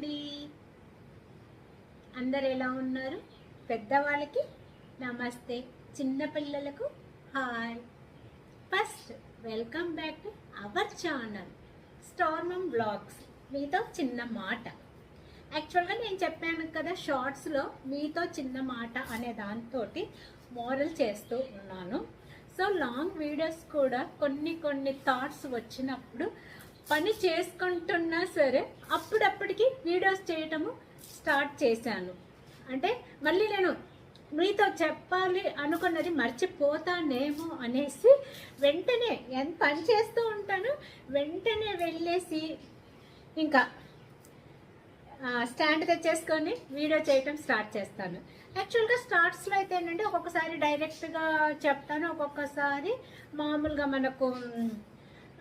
అండి అందరు ఎలా ఉన్నారు? పెద్దవాళ్ళకి నమస్తే చిన్నపిల్లలకు hi. First welcome back to our channel star mom blogs మీతో చిన్న మాట. యాక్చువల్గా నేను చెప్పాను కదా షార్ట్స్లో మీతో చిన్న మాట అనే దాంతో మోరల్ చేస్తూ ఉన్నాను. సో లాంగ్ వీడియోస్ కూడా కొన్ని కొన్ని థాట్స్ వచ్చినప్పుడు పని చేసుకుంటున్నా సరే అప్పుడప్పటికి వీడియోస్ చేయటము స్టార్ట్ చేశాను. అంటే మళ్ళీ నేను మీతో చెప్పాలి అనుకున్నది మర్చిపోతానేమో అనేసి వెంటనే ఎంత పని చేస్తూ ఉంటాను. వెంటనే వెళ్ళేసి ఇంకా స్టాండ్ తెచ్చేసుకొని వీడియో చేయటం స్టార్ట్ చేస్తాను. యాక్చువల్గా స్టార్ట్స్లో అయితే ఏంటంటే ఒక్కొక్కసారి డైరెక్ట్గా చెప్తాను. ఒక్కొక్కసారి మామూలుగా మనకు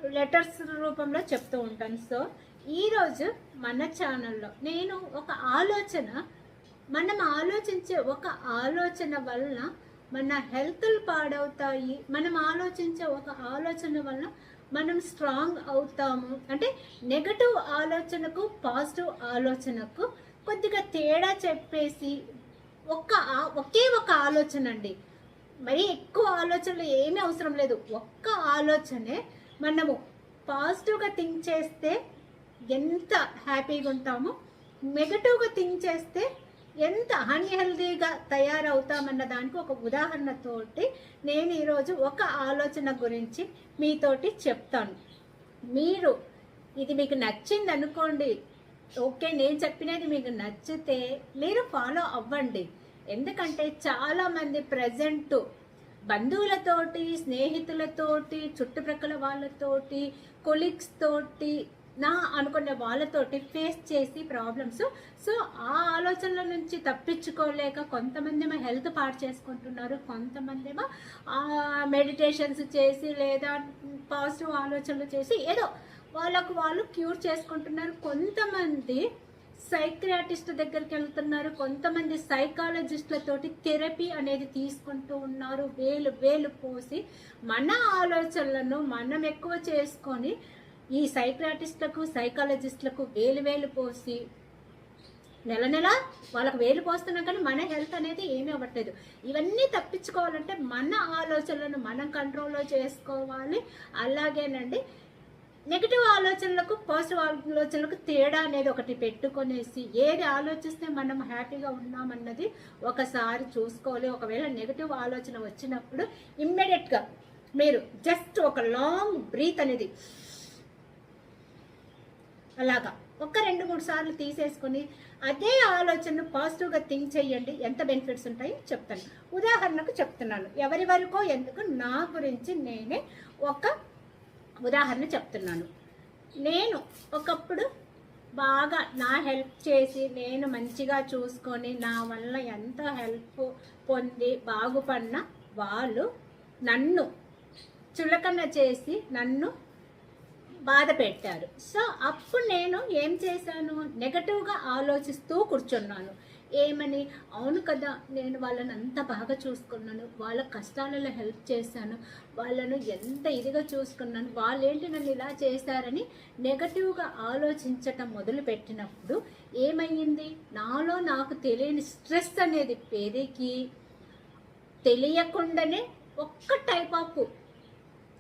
లెటర్స్ రూపంలో చెప్తూ ఉంటాను సో ఈరోజు మన ఛానల్లో నేను ఒక ఆలోచన మనం ఆలోచించే ఒక ఆలోచన వలన మన హెల్త్లు పాడవుతాయి. మనం ఆలోచించే ఒక ఆలోచన వలన మనం స్ట్రాంగ్ అవుతాము. అంటే నెగటివ్ ఆలోచనకు పాజిటివ్ ఆలోచనకు కొద్దిగా తేడా చెప్పేసి ఒక్క ఒకే ఒక ఆలోచన అండి. మరి ఎక్కువ ఆలోచనలు ఏమీ అవసరం లేదు. ఒక్క ఆలోచనే మనము పాజిటివ్గా థింక్ చేస్తే ఎంత హ్యాపీగా ఉంటామో నెగటివ్గా థింక్ చేస్తే ఎంత అన్హెల్దీగా తయారవుతామన్న దానికి ఒక ఉదాహరణతోటి నేను ఈరోజు ఒక ఆలోచన గురించి మీతోటి చెప్తాను. మీరు ఇది మీకు నచ్చింది అనుకోండి. ఓకే నేను చెప్పినది మీకు నచ్చితే మీరు ఫాలో అవ్వండి. ఎందుకంటే చాలామంది ప్రజెంట్ బంధువులతోటి స్నేహితులతోటి చుట్టుప్రక్కల వాళ్ళతోటి కొలీగ్స్ తోటి నా అనుకున్న వాళ్ళతోటి ఫేస్ చేసి ప్రాబ్లమ్స్ సో ఆ ఆలోచనల నుంచి తప్పించుకోలేక కొంతమంది ఏమో హెల్త్ పాడు చేసుకుంటున్నారు కొంతమంది ఏమో మెడిటేషన్స్ చేసి లేదా పాజిటివ్ ఆలోచనలు చేసి ఏదో వాళ్ళకు వాళ్ళు క్యూర్ చేసుకుంటున్నారు. కొంతమంది సైక్రియాటిస్ట్ దగ్గరికి వెళ్తున్నారు. కొంతమంది సైకాలజిస్టులతోటి థెరపీ అనేది తీసుకుంటూ ఉన్నారు. వేలు వేలు పోసి మన ఆలోచనలను మనం ఎక్కువ చేసుకొని ఈ సైక్రాటిస్టులకు సైకాలజిస్టులకు వేలు వేలు పోసి నెల నెల వాళ్ళకి వేలు పోస్తున్నాం కానీ మన హెల్త్ అనేది ఏమీ అవ్వట్లేదు. ఇవన్నీ తప్పించుకోవాలంటే మన ఆలోచనలను మనం కంట్రోల్లో చేసుకోవాలి. అలాగేనండి. నెగిటివ్ ఆలోచనలకు పాజిటివ్ ఆలోచనలకు తేడా అనేది ఒకటి పెట్టుకొనేసి ఏది ఆలోచిస్తే మనం హ్యాపీగా ఉన్నామన్నది ఒకసారి చూసుకోవాలి. ఒకవేళ నెగిటివ్ ఆలోచన వచ్చినప్పుడు ఇమ్మీడియట్గా మీరు జస్ట్ ఒక లాంగ్ బ్రీత్ అనేది అలాగా ఒక రెండు మూడు సార్లు తీసేసుకొని అదే ఆలోచనను పాజిటివ్గా థింక్ చేయండి. ఎంత బెనిఫిట్స్ ఉంటాయో చెప్తాను. ఉదాహరణకు చెప్తున్నాను. ఎవరి వరకో ఎందుకు నా గురించి నేనే ఒక ఉదాహరణ చెప్తున్నాను. నేను ఒకప్పుడు బాగా నా హెల్ప్ చేసి నేను మంచిగా చూసుకొని నా వల్ల ఎంత హెల్ప్ పొంది బాగుపడిన వాళ్ళు నన్ను చులకన చేసి నన్ను బాధ పెట్టారు. సో అప్పుడు నేను ఏం చేశాను? నెగటివ్గా ఆలోచిస్తూ కూర్చున్నాను. ఏమని? అవును కదా నేను వాళ్ళని అంత బాగా చూసుకున్నాను. వాళ్ళ కష్టాలలో హెల్ప్ చేశాను. వాళ్ళను ఎంత ఇదిగా చూసుకున్నాను. వాళ్ళేంటి నన్ను ఇలా చేశారని నెగటివ్గా ఆలోచించటం మొదలుపెట్టినప్పుడు ఏమయ్యింది? నాలో నాకు తెలియని స్ట్రెస్ అనేది పెరిగి తెలియకుండానే ఒక్క టైప్ ఆఫ్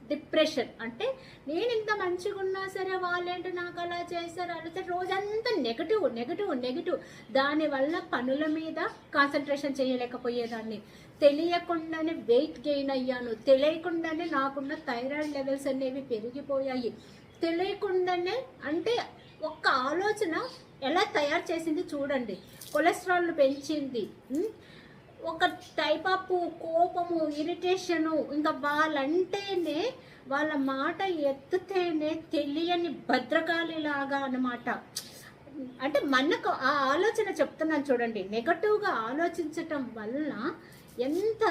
డిప్రెషన్. అంటే నేను ఇంత మంచిగా ఉన్నా సరే వాళ్ళేంటి నాకు అలా చేశారు అలా రోజంతా నెగటివ్ నెగటివ్ నెగటివ్. దానివల్ల పనుల మీద కాన్సన్ట్రేషన్ చేయలేకపోయేదాన్ని. తెలియకుండానే వెయిట్ గెయిన్ అయ్యాను. తెలియకుండానే నాకున్న థైరాయిడ్ లెవెల్స్ అనేవి పెరిగిపోయాయి. తెలియకుండానే అంటే ఒక్క ఆలోచన ఎలా తయారు చేసింది చూడండి. కొలెస్ట్రాల్ను పెంచింది. ఒక టైప్ ఆఫ్ కోపము ఇరిటేషను ఇంకా వాళ్ళంటేనే వాళ్ళ మాట ఎత్తుతేనే తెలియని భద్రకాళిలాగా అన్నమాట. అంటే మనకు ఆ ఆలోచన చెప్తున్నాను చూడండి. నెగటివ్గా ఆలోచించటం వల్ల ఎంత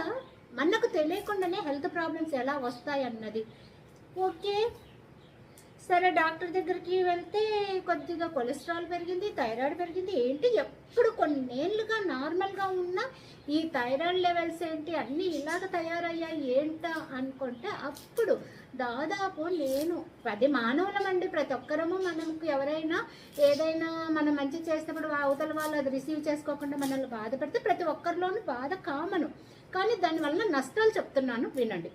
మనకు తెలియకుండానే హెల్త్ ప్రాబ్లమ్స్ ఎలా వస్తాయి అన్నది ఓకే సరే డాక్టర్ దగ్గరికి వెళ్తే కొద్దిగా కొలెస్ట్రాల్ పెరిగింది థైరాయిడ్ పెరిగింది. ఏంటి? ఎప్పుడు కొన్నేళ్ళుగా నార్మల్గా ఉన్న ఈ థైరాయిడ్ లెవెల్స్ ఏంటి? అన్నీ ఇలాగ తయారయ్యాయి ఏంటా అనుకుంటే అప్పుడు దాదాపు నేను పది మానవులమండి ప్రతి ఒక్కరము మనకు ఎవరైనా ఏదైనా మనం మంచి చేసినప్పుడు అవతల వాళ్ళు అది రిసీవ్ చేసుకోకుండా మనల్ని బాధపడితే ప్రతి ఒక్కరిలోనూ బాధ కామను. కానీ దానివల్ల నష్టాలు చెప్తున్నాను వినండి.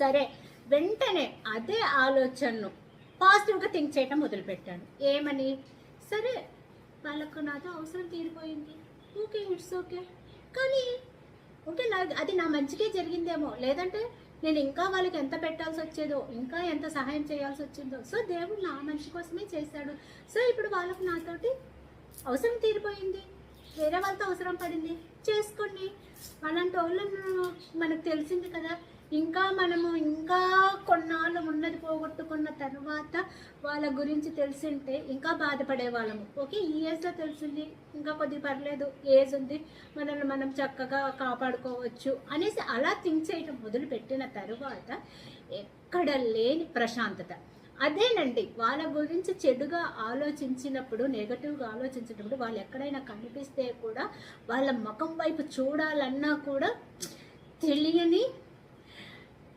సరే వెంటనే అదే ఆలోచనను పాజిటివ్గా థింక్ చేయటం మొదలుపెట్టాను ఏమని? సరే వాళ్ళకు నాతో అవసరం తీరిపోయింది. ఓకే ఇట్స్ ఓకే కానీ ఓకే నా అది నా మంచికే జరిగిందేమో. లేదంటే నేను ఇంకా వాళ్ళకి ఎంత పెట్టాల్సి వచ్చేదో ఇంకా ఎంత సహాయం చేయాల్సి వచ్చిందో. సో దేవుడు నా మనిషి కోసమే చేశాడు. సో ఇప్పుడు వాళ్ళకు నాతోటి అవసరం తీరిపోయింది. వేరే వాళ్ళతో అవసరం పడింది. చేసుకోండి. అలాంటి వాళ్ళను మనకు తెలిసింది కదా. ఇంకా మనము ఇంకా కొన్నాళ్ళు ఉన్నది పోగొట్టుకున్న తర్వాత వాళ్ళ గురించి తెలిసింటే ఇంకా బాధపడే వాళ్ళము. ఓకే ఈ ఏజ్లో తెలిసింది ఇంకా కొద్ది పర్లేదు ఏజ్ ఉంది మనల్ని మనం చక్కగా కాపాడుకోవచ్చు అనేసి అలా థింక్ చేయడం మొదలుపెట్టిన తర్వాత ఎక్కడ లేని ప్రశాంతత. అదేనండి వాళ్ళ గురించి చెడుగా ఆలోచించినప్పుడు నెగటివ్గా ఆలోచించినప్పుడు వాళ్ళు ఎక్కడైనా కనిపిస్తే కూడా వాళ్ళ ముఖం వైపు చూడాలన్నా కూడా తెలియని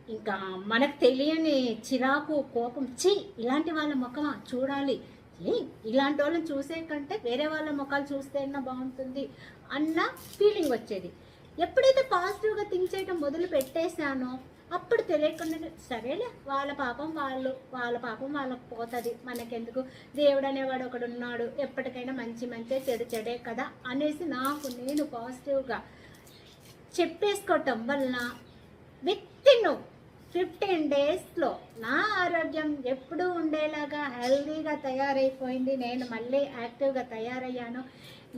ఇంకా మనకు తెలియని చిరాకు కోపం చి ఇలాంటి వాళ్ళ ముఖమా చూడాలి. ఏ ఇలాంటి వాళ్ళని చూసే కంటే వేరే వాళ్ళ ముఖాలు చూస్తే అయినా బాగుంటుంది అన్న ఫీలింగ్ వచ్చేది. ఎప్పుడైతే పాజిటివ్గా థింక్ చేయడం మొదలు పెట్టేశానో అప్పుడు తెలియకుండా సరేలే వాళ్ళ పాపం వాళ్ళు వాళ్ళ పాపం వాళ్ళకి పోతుంది. మనకెందుకు? దేవుడు అనేవాడు ఒకడు ఉన్నాడు. ఎప్పటికైనా మంచి మంచి చెడు చెడే కదా అనేసి నాకు నేను పాజిటివ్గా చెప్పేసుకోవటం వలన విత్ ఇన్ ఫిఫ్టీన్ డేస్లో నా ఆరోగ్యం ఎప్పుడూ ఉండేలాగా హెల్దీగా తయారైపోయింది. నేను మళ్ళీ యాక్టివ్గా తయారయ్యాను.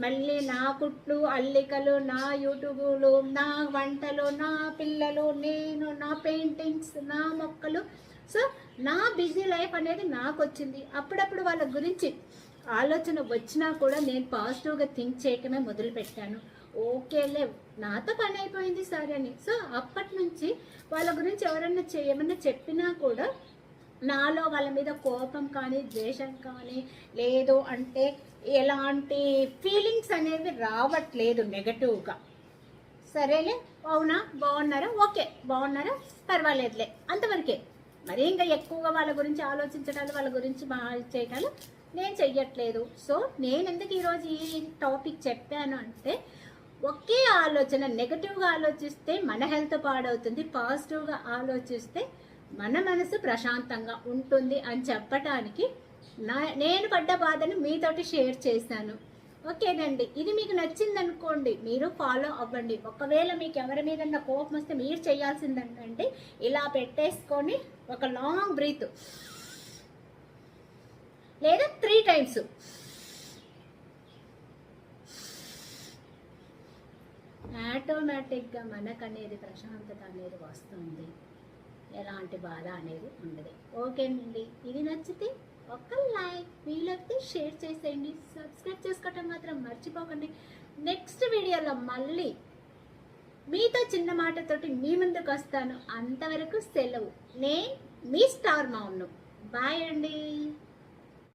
మళ్ళీ నా కుట్లు అల్లికలు నా యూట్యూబులు నా వంటలు నా పిల్లలు నేను నా పెయింటింగ్స్ నా మొక్కలు. సో నా బిజీ లైఫ్ అనేది నాకు వచ్చింది అప్పుడప్పుడు వాళ్ళ గురించి ఆలోచన వచ్చినా కూడా నేను పాజిటివ్గా థింక్ చేయటమే మొదలుపెట్టాను. ఓకేలే నాతో పని అయిపోయింది సరే అని. సో అప్పటి నుంచి వాళ్ళ గురించి ఎవరన్నా చేయమన్నా చెప్పినా కూడా నాలో వాళ్ళ మీద కోపం కానీ ద్వేషం కానీ లేదు అంటే ఎలాంటి ఫీలింగ్స్ అనేవి రావట్లేదు నెగటివ్గా సరేలే? అవునా? బాగున్నారా? ఓకే. బాగున్నారా? పర్వాలేదులే. అంతవరకే. మరి ఇంకా ఎక్కువగా వాళ్ళ గురించి ఆలోచించడాలు వాళ్ళ గురించి బాగా చేయటాలు నేను చెయ్యట్లేదు. సో నేను ఎందుకు ఈరోజు ఈ టాపిక్ చెప్పాను అంటే ఒకే ఆలోచన నెగటివ్గా ఆలోచిస్తే మన హెల్త్ పాడవుతుంది పాజిటివ్గా ఆలోచిస్తే మన మనసు ప్రశాంతంగా ఉంటుంది అని చెప్పటానికి నా నేను పడ్డ బాధను మీతోటి షేర్ చేశాను. ఓకేనండి ఇది మీకు నచ్చింది అనుకోండి మీరు ఫాలో అవ్వండి. ఒకవేళ మీకు ఎవరి మీద కోపం వస్తే మీరు చేయాల్సిందంటే ఇలా పెట్టేసుకొని ఒక లాంగ్ బ్రీత్ లేదా త్రీ టైమ్స్ ఆటోమేటిక్గా మనకు అనేది ప్రశాంతత అనేది వస్తుంది. ఎలాంటి బాధ అనేది ఉండదు. ఓకేనండి ఇది నచ్చితే ఒక లైక్ వీలైతే షేర్ చేసేయండి. సబ్స్క్రైబ్ చేసుకోవటం మాత్రం మర్చిపోకండి. నెక్స్ట్ వీడియోలో మళ్ళీ మీతో చిన్న మాటతోటి మీ ముందుకు వస్తాను. అంతవరకు సెలవు. నేను మీ స్టార్ మౌన్ను బాయ్ అండి.